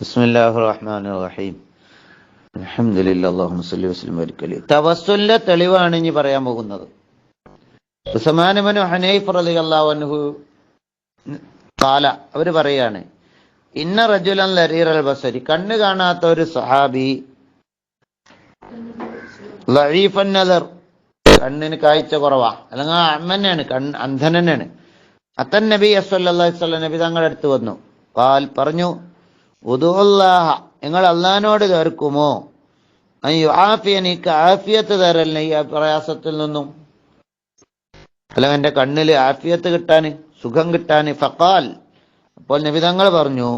بسم الله الرحمن الرحيم الحمد لله اللهم صل وسلم وبارك عليه തവസ്സുലിന്റെ തെളിവാണ് ഇനി പറയാൻ പോകുന്നത് ഉസ്മാനുബനു ഹനൈഫ് റളിയല്ലാഹു അൻഹു കാല അവര് പറയാണ് ഇന്ന റജുലൻ ലരീർ അൽ ബസരി കണ്ണ് കാണാത്ത ഒരു സഹാബി ലഈഫൻ നദർ കണ്ണിന് കാഴ്ച കുറവാ അല്ലെങ്കിൽ അമ്മനെയാണ് കണ്ണ് അന്ധൻ തന്നെയാണ് അത്തൻ നബി അസ്വല്ലാ വസ്ലം നബി തങ്ങളുടെ അടുത്ത് വന്നു കാൽ പറഞ്ഞു നിങ്ങൾ അള്ളഹാനോട് ചേർക്കുമോ അയ്യോ ആഫിയനിക്ക് ആഫിയത്ത് തരല്ലേ ഈ പ്രയാസത്തിൽ നിന്നും. അല്ലെങ്കിൽ എന്റെ കണ്ണിൽ ആഫിയത്ത് കിട്ടാന് സുഖം കിട്ടാന് ഫക്കാൽ അപ്പോൾ നബിതങ്ങൾ പറഞ്ഞു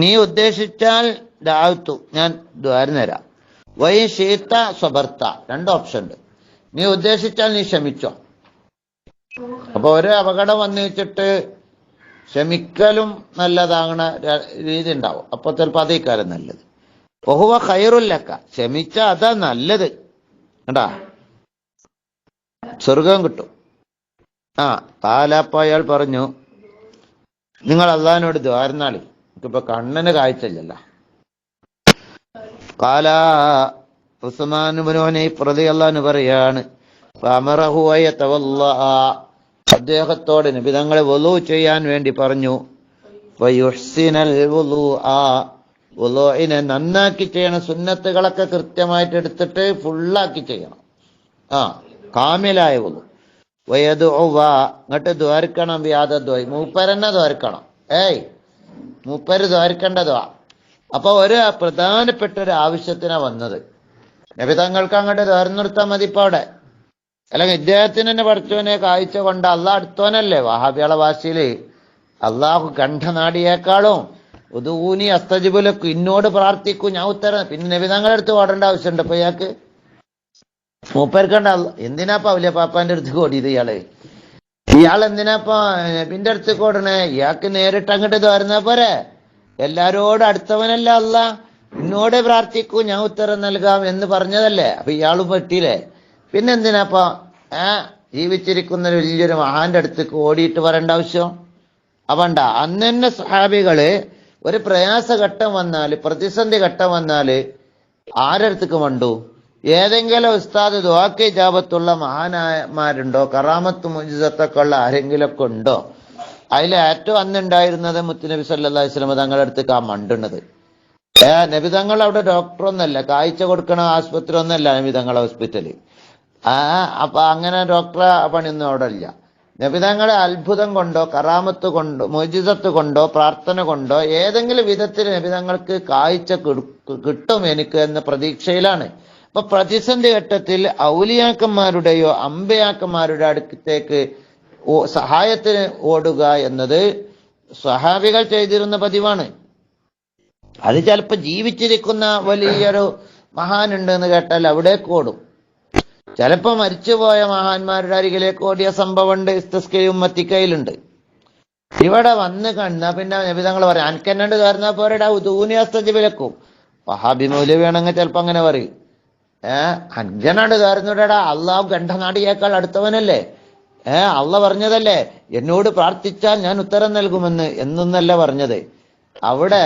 നീ ഉദ്ദേശിച്ചാൽ ദാവത്തു ഞാൻ ദ്വാരം തരാം. വൈ ഷീത്ത സ്വബർത്ത രണ്ട് ഓപ്ഷൻ ഉണ്ട്. നീ ഉദ്ദേശിച്ചാൽ നീ ക്ഷമിച്ചോ. അപ്പൊ ഒരു അപകടം വന്നു വെച്ചിട്ട് ക്ഷമിക്കലും നല്ലതാകണ രീതി ഉണ്ടാവും അപ്പൊ ചിലപ്പോ അതേക്കാലം നല്ലത്. ബഹുവ കയറുല്ലക്ക ക്ഷമിച്ച അതാ നല്ലത്. കണ്ടാ? സ്വർഗം കിട്ടും. ആ കാലാപ്പ അയാൾ പറഞ്ഞു നിങ്ങൾ അള്ളഹാനോട് ദ്വാരനാളി എനിക്കിപ്പോ കണ്ണന് കാഴ്ചയില്ലല്ല. കാല ഉസ്മാനുബനോനെ പ്രതി അള്ളഹാന് പറയാണ് ഫഅമറഹു അയതവല്ലഅ. അദ്ദേഹത്തോട് നിബിതങ്ങളെ വലു ചെയ്യാൻ വേണ്ടി പറഞ്ഞു. നന്നാക്കി ചെയ്യണം. സുന്നത്തുകളൊക്കെ കൃത്യമായിട്ട് എടുത്തിട്ട് ഫുള്ളാക്കി ചെയ്യണം. ആ കാമിലായ വലു വയത് വയദുവ എന്നിട്ട് ദ്വാരിക്കണം വ്യാധദ്വൈ മൂപ്പരെന്നെ ദ്വാരിക്കണം. ഏയ് മൂപ്പര് ദ്വാരിക്കേണ്ടതുവാ. അപ്പൊ ഒരു പ്രധാനപ്പെട്ട ഒരു ആവശ്യത്തിനാ വന്നത്. നബിതങ്ങൾക്ക് അങ്ങോട്ട് ദ്വാരം മതി അവിടെ. അല്ലെങ്കിൽ ഇദ്ദേഹത്തിന് തന്നെ പഠിച്ചവനെ കാഴ്ച കൊണ്ട് അള്ളാഹ് അടുത്തവനല്ലേ വഹാബിയാളെ ഭാഷയിൽ അള്ളാഹു കണ്ഠനാടിയേക്കാളും ഉദൂനി അസ്തജിബുലക്കു ഇന്നോട് പ്രാർത്ഥിക്കൂ ഞാൻ ഉത്തരം. പിന്നെ നബിതങ്ങളുടെ അടുത്ത് ഓടേണ്ട ആവശ്യമുണ്ട് ഇപ്പൊ ഇയാൾക്ക്. മൂപ്പർക്കണ്ട എന്തിനാപ്പ വലിയ പാപ്പാന്റെ അടുത്ത് ഓടിയത് ഇയാൾ? ഇയാൾ എന്തിനാപ്പ നബിന്റെ അടുത്ത് ഓടണേ? ഇയാൾക്ക് നേരിട്ട് അങ്ങോട്ട് തോരുന്ന പോരെ? എല്ലാരോടും അടുത്തവനല്ല അല്ല ഇന്നോടെ പ്രാർത്ഥിക്കൂ ഞാൻ ഉത്തരം നൽകാം എന്ന് പറഞ്ഞതല്ലേ? അപ്പൊ ഇയാളും പറ്റിയില്ലേ പിന്നെ എന്തിനാപ്പ ഏ? ജീവിച്ചിരിക്കുന്ന വലിയൊരു മഹാന്റെ അടുത്തേക്ക് ഓടിയിട്ട് വരേണ്ട ആവശ്യം? അവണ്ട അന്ന് തന്നെ സഹാബികൾ ഒരു പ്രയാസഘട്ടം വന്നാൽ പ്രതിസന്ധി ഘട്ടം വന്നാൽ ആരടുത്തേക്ക് വണ്ടു ഏതെങ്കിലും ഉസ്താദ് ദുവാക്കി ജാപത്തുള്ള മഹാനായമാരുണ്ടോ കറാമത്ത് മുജിസത്തൊക്കെ ഉള്ള ആരെങ്കിലൊക്കെ ഉണ്ടോ? അതിൽ ഏറ്റവും അന്നുണ്ടായിരുന്നത് മുത്തുനബി നബി അലൈഹി വസല്ലം തങ്ങളുടെ അടുത്തേക്ക് ആ മണ്ടുന്നത്. ഏ നബിതങ്ങൾ അവിടെ ഡോക്ടറൊന്നല്ല കാഴ്ച കൊടുക്കണ ആശുപത്രി ഒന്നല്ല നബിതങ്ങൾ ഹോസ്പിറ്റൽ. ആ അപ്പൊ അങ്ങനെ ഡോക്ടറെ പണിയൊന്നും അവിടെ ഇല്ല നബിതങ്ങളെ അത്ഭുതം കൊണ്ടോ കറാമത്ത് കൊണ്ടോ മോചിതത്ത് കൊണ്ടോ പ്രാർത്ഥന കൊണ്ടോ ഏതെങ്കിലും വിധത്തിൽ നബിതങ്ങൾക്ക് കാഴ്ച കിടു- കിട്ടും എനിക്ക് എന്ന പ്രതീക്ഷയിലാണ്. അപ്പൊ പ്രതിസന്ധി ഘട്ടത്തിൽ ഔലിയാക്കന്മാരുടെയോ അമ്പയാക്കന്മാരുടെ അടുത്തേക്ക് സഹായത്തിന് ഓടുക എന്നത് സ്വഹാബികൾ ചെയ്തിരുന്ന പതിവാണ്. അത് ചിലപ്പോ ജീവിച്ചിരിക്കുന്ന വലിയൊരു മഹാനുണ്ട് എന്ന് കേട്ടാൽ അവിടേക്ക് ഓടും. ചിലപ്പോ മരിച്ചുപോയ മഹാന്മാരുടെ അരികിലേക്ക് ഓടിയ സംഭവമുണ്ട്. ഇസ്തസ്കയും മത്തിക്കയിലുണ്ട്. ഇവിടെ വന്ന് കണ്ടാ പിന്നെ നബിതങ്ങൾ പറയാം അനക്കെന്നണ്ട് കയറുന്ന പോരടാ ഉദൂനിയസ്തജ് വിലക്കും വഹാബി വേണമെങ്കിൽ ചിലപ്പോ അങ്ങനെ പറയും. ഏഹ് അഞ്ചനാണ്ട് കയറുന്നൂടാ അള്ളാഹു ഗണ്ഠനാടിയേക്കാൾ അടുത്തവനല്ലേ? ഏഹ് അള്ള പറഞ്ഞതല്ലേ? എന്നോട് പ്രാർത്ഥിച്ചാൽ ഞാൻ ഉത്തരം നൽകുമെന്ന് എന്നൊന്നല്ല പറഞ്ഞത്. അവിടെ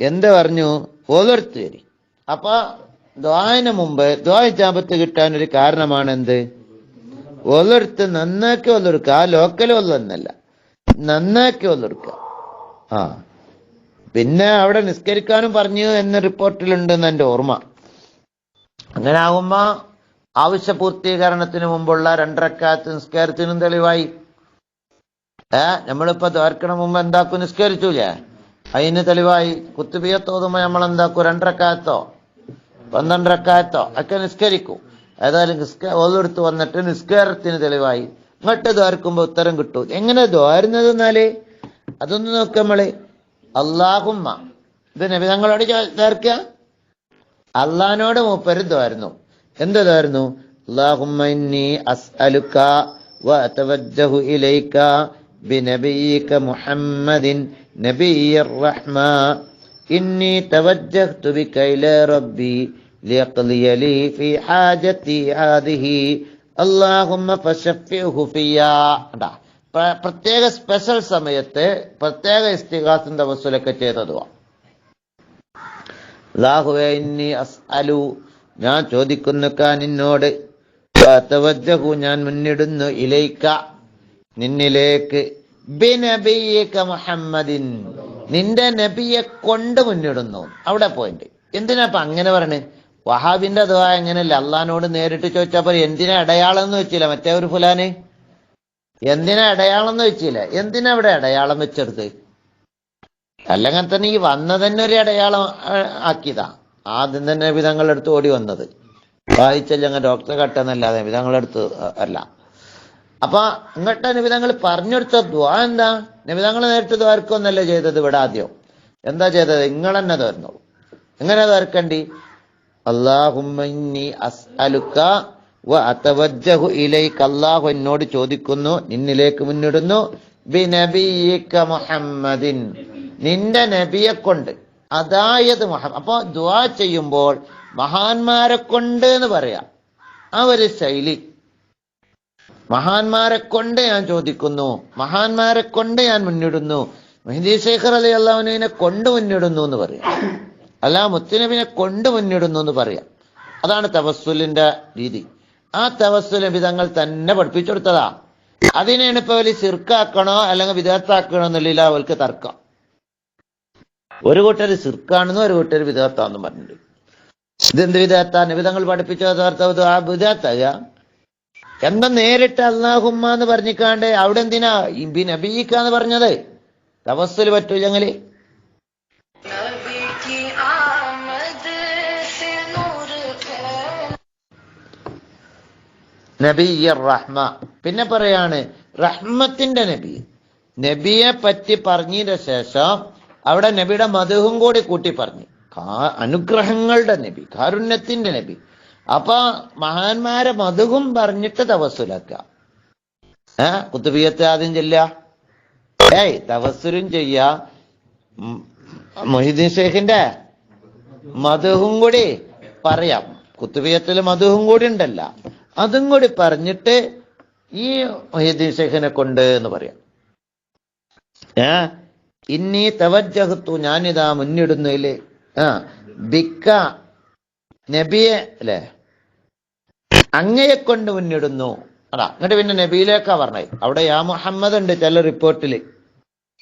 എന്ത് പറഞ്ഞു? ഓരോരുത്തർ തരി അപ്പൊ ദ്വായന് മുമ്പ് ദ്വായ ജാപത്ത് കിട്ടാൻ ഒരു കാരണമാണ് എന്ത് ഒലൊരുത്ത് നന്നാക്കി ഒലൊടുക്ക. ആ ലോക്കൽ ഒന്നല്ല. നന്നാക്കി ഒലൊടുക്ക. ആ. പിന്നെ അവിടെ നിസ്കരിക്കാനും പറഞ്ഞു എന്ന റിപ്പോർട്ടിലുണ്ടെന്ന് എന്റെ ഓർമ്മ. അങ്ങനെ ആകുമ്പോ ആവശ്യ പൂർത്തീകരണത്തിന് മുമ്പുള്ള രണ്ടരക്കാലത്ത് നിസ്കാരത്തിനും തെളിവായി. ഏ? നമ്മളിപ്പോ ദ്വാർക്കണ മുമ്പ് എന്താക്കും? നിസ്കരിച്ചൂലേ? അതിന് തെളിവായി. കുത്തുബിയത്തോതുമ്പോ നമ്മൾ എന്താക്കും രണ്ടരക്കാലത്തോ? പന്ത്രണ്ട് റക്കായത്തോ ഒക്കെ നിസ്കരിക്കൂ. ഏതായാലും ഓതെടുത്ത് വന്നിട്ട് നിസ്കാരത്തിന് തെളിവായി. ഇങ്ങോട്ട് ദ്വാർക്കുമ്പോൾ ഉത്തരം കിട്ടൂ. എങ്ങനെ ദ്വാരുന്നത് എന്നാൽ അതൊന്ന് നോക്ക നമ്മൾ. അള്ളാഹുമ്മ ഇത് നബി തങ്ങളോട് ചേർക്കുക അള്ളഹാനോട് മൂപ്പര് ദ്വാരുന്നു. എന്തായിരുന്നു അള്ളാഹുമ്മ ഇന്നി അസ്അലുക ഇലൈക മുഹമ്മദിൻ ഇന്നി റബ്ബി. ليقضي لي في حاجتي هذه اللهم فشفعه فيا പ്ര- പ്രത്യേക സ്പെഷ്യൽ സമയത്ത് പ്രത്യേക ഇസ്തിഹാസിന്റെ തവസ്സുലൊക്കെ ചെയ്തതുവാ അല്ലാഹുവേ ഇന്നി അസ്അലു ഞാൻ ചോദിക്കുന്നു നിന്നോട് തവജ്ജഹു ഞാൻ മുന്നിടുന്നു ഇലൈക്ക നിന്നിലേക്ക് ബിനബിയിക മുഹമ്മദിൻ നിന്റെ നബിയെ കൊണ്ട് മുന്നിടുന്നു അവിടെ പോയിന്റ് എന്തിനാ ഇപ്പൊ അങ്ങനെ പറയണേ വഹാബിന്റെ ദുആ എങ്ങനെയല്ല? അള്ളഹാനോട് നേരിട്ട് ചോദിച്ചപ്പോൾ എന്തിനാ എന്ന് വെച്ചില്ല? മറ്റേ ഒരു ഫുലാന്? എന്തിനാ അടയാളം എന്ന് വെച്ചില്ല? എന്തിനാ അവിടെ അടയാളം വെച്ചെടുത്ത്? അല്ലെങ്കിൽ തന്നെ ഈ വന്ന തന്നെ ഒരു അടയാളം ആക്കിയതാ. ആദ്യം തന്നെ വിധങ്ങളെടുത്ത് ഓടി വന്നത്. വായിച്ചല്ല അങ്ങ് ഡോക്ടറെ കട്ടെന്നല്ലാതെ വിധങ്ങളെടുത്ത് അല്ല. അപ്പൊ ഇങ്ങോട്ട് നിബിതങ്ങൾ പറഞ്ഞെടുത്ത ദ്വാ എന്താ? നിബിതങ്ങൾ നേരിട്ട് ദ്വാർക്കൊന്നല്ല ചെയ്തത് ഇവിടെ ആദ്യം? എന്താ ചെയ്തത്? നിങ്ങൾ തന്നെ തോർന്നോളൂ എങ്ങനെ ദ്വാർക്കണ്ടി അള്ളാഹുമ്മി അസ്അലുക്ക വ അതവജ്ജഹു ഇലൈക. അല്ലാഹു എന്നോട് ചോദിക്കുന്നു നിന്നിലേക്ക് മുന്നിടുന്നു. മുഹമ്മദിൻ. നിന്റെ നബിയെ കൊണ്ട് അതായത് അപ്പൊ ദുവാ ചെയ്യുമ്പോൾ മഹാന്മാരെ കൊണ്ട് എന്ന് പറയാം. ആ ഒരു ശൈലി. മഹാന്മാരെ കൊണ്ട് ഞാൻ ചോദിക്കുന്നു മഹാന്മാരെ കൊണ്ട് ഞാൻ മുന്നിടുന്നു. മെഹദി ശേഖർ അലി അള്ളാഹുവിനെ കൊണ്ട് മുന്നിടുന്നു എന്ന് പറയാം. അല്ല മുത്തുനബിനെ കൊണ്ട് മുന്നിടുന്നു എന്ന് പറയാം. അതാണ് തവസ്സുലിന്റെ രീതി. ആ തവസ്സുൽ വിധങ്ങൾ തന്നെ പഠിപ്പിച്ചു കൊടുത്തതാ. അതിനാണ് ഇപ്പൊ വലിയ സിർക്കാക്കണോ അല്ലെങ്കിൽ വിദേഹത്താക്കണോ എന്നുള്ളില്ല അവർക്ക് തർക്കം. ഒരു കൂട്ടർ സിർക്കാണെന്നും ഒരു കൂട്ടർ വിദേഹത്താന്നും പറഞ്ഞിട്ടുണ്ട്. ഇതെന്ത് വിദഗ്ധ വിധങ്ങൾ പഠിപ്പിച്ച ആ വിദഗ്ധ എന്താ നേരിട്ട് അള്ളാഹുമ്മ എന്ന് പറഞ്ഞിക്കാണ്ട് അവിടെ എന്തിനാ? ഇമ്പി നബീക്ക എന്ന് പറഞ്ഞത്? തവസ്സിൽ പറ്റൂലെങ്കിൽ നബി റഹ്മ പിന്നെ പറയാണ് റഹ്മത്തിന്റെ നബി. നബിയെ പറ്റി പറഞ്ഞതിന് ശേഷം അവിടെ നബിയുടെ മധുവും കൂടി കൂട്ടി പറഞ്ഞു. അനുഗ്രഹങ്ങളുടെ നബി കാരുണ്യത്തിന്റെ നബി. അപ്പൊ മഹാന്മാരെ മധുവും പറഞ്ഞിട്ട് തവസുലക്ക ഏ കുത്തുബിയത്ത് ആദ്യം ചെല്ല ഏയ് തവസുലും ചെയ്യ മൊഹിദ്ദീൻ ഷേഖിന്റെ മധുവും കൂടി പറയാം. കുത്തുബിയത്തിൽ മധുവും കൂടി ഉണ്ടല്ല. അതും കൂടി പറഞ്ഞിട്ട് ഈ മൊഹീദ്ദീൻ കൊണ്ട് എന്ന് പറയാം. ഏ? ഇന്നീ തവജ്ജഹത്തു ഞാനിതാ മുന്നിടുന്നില്ലേ ആ ബിക്ക നബിയെ അല്ലേ? അങ്ങയെ കൊണ്ട് മുന്നിടുന്നു. അതാ എന്നിട്ട് പിന്നെ നബിയിലേക്കാ പറഞ്ഞത്. അവിടെ യാ മുഹമ്മദ് ഉണ്ട് ചില റിപ്പോർട്ടിൽ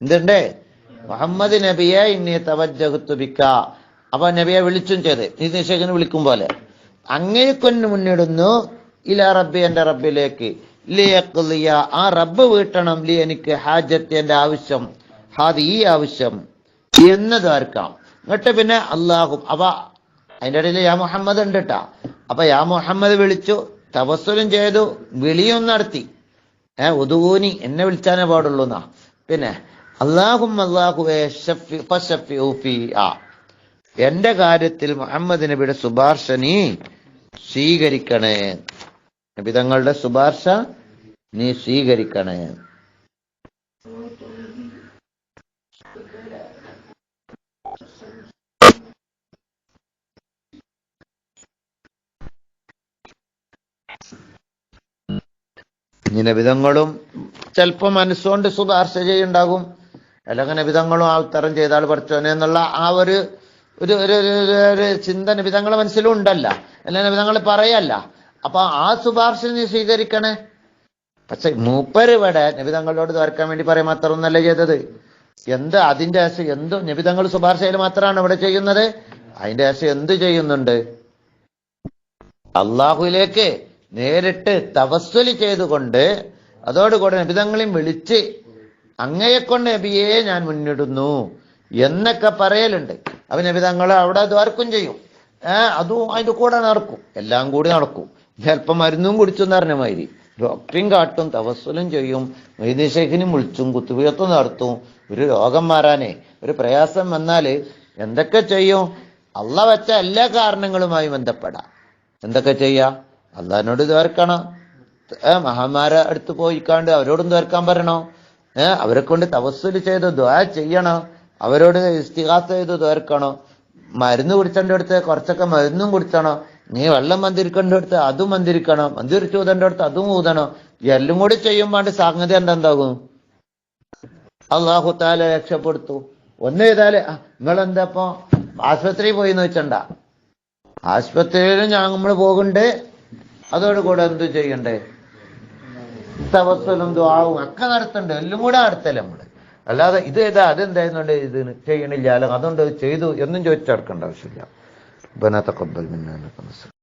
എന്തുണ്ട്? മുഹമ്മദ് നബിയെ ഇന്നി തവജ്ജഹത്തു ബിക്ക. അപ്പൊ നബിയെ വിളിച്ചും ചെയ്ത്. ഈ നിഷേഖന് വിളിക്കും പോലെ. അങ്ങയെ കൊണ്ട് മുന്നിടുന്നു ഇല റബ്ബി എന്റെ റബ്ബിലേക്ക്. ലിയ ആ റബ്ബ് വീട്ടണം. ലി എനിക്ക് ഹാജത്ത് ആവശ്യം. ഹാദ് ഈ ആവശ്യം. എന്നത് ആർക്കാം എന്നിട്ട് പിന്നെ അള്ളാഹു അവ അതിന്റെ ഇടയിൽ യാ മുഹമ്മദ് ഉണ്ട് കേട്ടാ അപ്പൊ യാ മുഹമ്മദ് വിളിച്ചു തപസ്സുലും ചെയ്തു വിളിയും നടത്തി. ഏ ഉദൂനി എന്നെ വിളിച്ചാനേ പാടുള്ളൂ എന്നാ. പിന്നെ അള്ളാഹും അള്ളാഹുവേ എന്റെ കാര്യത്തിൽ മുഹമ്മദ് വിടെ നീ സ്വീകരിക്കണേ. നബി തങ്ങളുടെ ശുപാർശ നീ സ്വീകരിക്കണേ. നബിതങ്ങളും ചിലപ്പോ മനസ്സുകൊണ്ട് ശുപാർശ ചെയ്യുണ്ടാകും. അല്ലെങ്കിൽ നബിതങ്ങളും ആ ഉത്തരം ചെയ്താൽ പഠിച്ചോനെ എന്നുള്ള ആ ഒരു ഒരു ഒരു ഒരു- ഒരു- ഒരു ചിന്ത നബിതങ്ങളെ മനസ്സിലും ഉണ്ടല്ല അല്ല നബിതങ്ങൾ പറയല്ല. അപ്പൊ ആ ശുപാർശ നീ സ്വീകരിക്കണേ. പക്ഷെ മൂപ്പര് ഇവിടെ നബിതങ്ങളോട് തോർക്കാൻ വേണ്ടി പറയാൻ മാത്രമൊന്നല്ല ചെയ്തത്. എന്ത് അതിന്റെ ആശ എന്തോ നബിതങ്ങൾ ശുപാർശയിൽ മാത്രമാണ് ഇവിടെ ചെയ്യുന്നത്. അതിന്റെ ആശ എന്ത് ചെയ്യുന്നുണ്ട്? അള്ളാഹുലേക്ക് നേരിട്ട് തവസ്വലി ചെയ്തുകൊണ്ട് അതോടുകൂടെ നബിതങ്ങളെയും വിളിച്ച് അങ്ങയെ കൊണ്ട് നബിയെ ഞാൻ മുന്നിടുന്നു എന്നൊക്കെ പറയലുണ്ട്. അപ്പൊ നബിതങ്ങൾ അവിടെ ദ്വാർക്കും ചെയ്യും. ഏഹ് അതും അതിന്റെ കൂടെ നടക്കും. എല്ലാം കൂടി നടക്കും. ചിലപ്പം മരുന്നും കുടിച്ചെന്ന് പറഞ്ഞ മാതിരി. ഡോക്ടറും കാട്ടും തപസ്സലും ചെയ്യും. വൈദ്യശേഖനും വിളിച്ചും കുത്തുവീർത്തും നടത്തും. ഒരു രോഗം മാറാനേ ഒരു പ്രയാസം വന്നാൽ എന്തൊക്കെ ചെയ്യും? അള്ള വെച്ച എല്ലാ കാരണങ്ങളുമായി ബന്ധപ്പെടാം. എന്തൊക്കെ ചെയ്യാ? അള്ളഹാനോട് തോർക്കണം മഹാമാരെ അടുത്ത് പോയിക്കാണ്ട് അവരോടും തോർക്കാൻ പറയണോ? ഏ അവരെ കൊണ്ട് തവസ്സുൽ ചെയ്ത് ദ്വാ ചെയ്യണോ. അവരോട് ഇസ്തിഹാസ ചെയ്ത് തോർക്കണോ മരുന്ന് കുടിച്ചതിന്റെ അടുത്ത് കുറച്ചൊക്കെ മരുന്നും കുടിച്ചണോ? നീ വെള്ളം മന്തിരിക്കേണ്ട അടുത്ത് അതും മന്ദിരിക്കണം മന്ദിരിച്ച് ഊതേണ്ട അടുത്ത് അതും ഊതണം. എല്ലാം കൂടി ചെയ്യുമ്പോൾ സംഗതി എന്താകും അള്ളാഹു രക്ഷപ്പെടുത്തു. ഒന്ന് ചെയ്താൽ നിങ്ങൾ എന്താപ്പോ ആശുപത്രി പോയി എന്ന് വെച്ചണ്ട ആശുപത്രിയിൽ നമ്മൾ പോകണ്ടേ അതോടുകൂടെ എന്ത് ചെയ്യണ്ടേ? തവസ്സലും ദ്വാവും ഒക്കെ നടത്തണ്ട്. എല്ലാം കൂടെ നടത്തല്ലേ നമ്മൾ. അല്ലാതെ ഇത് ഏതാ അതെന്തായിരുന്നുണ്ട് ഇത് ചെയ്യണില്ല? അല്ലെങ്കിൽ അതുകൊണ്ട് ചെയ്തു എന്നും ചോദിച്ചടക്കേണ്ട ആവശ്യമില്ല. ربنا تقبل منا انك انت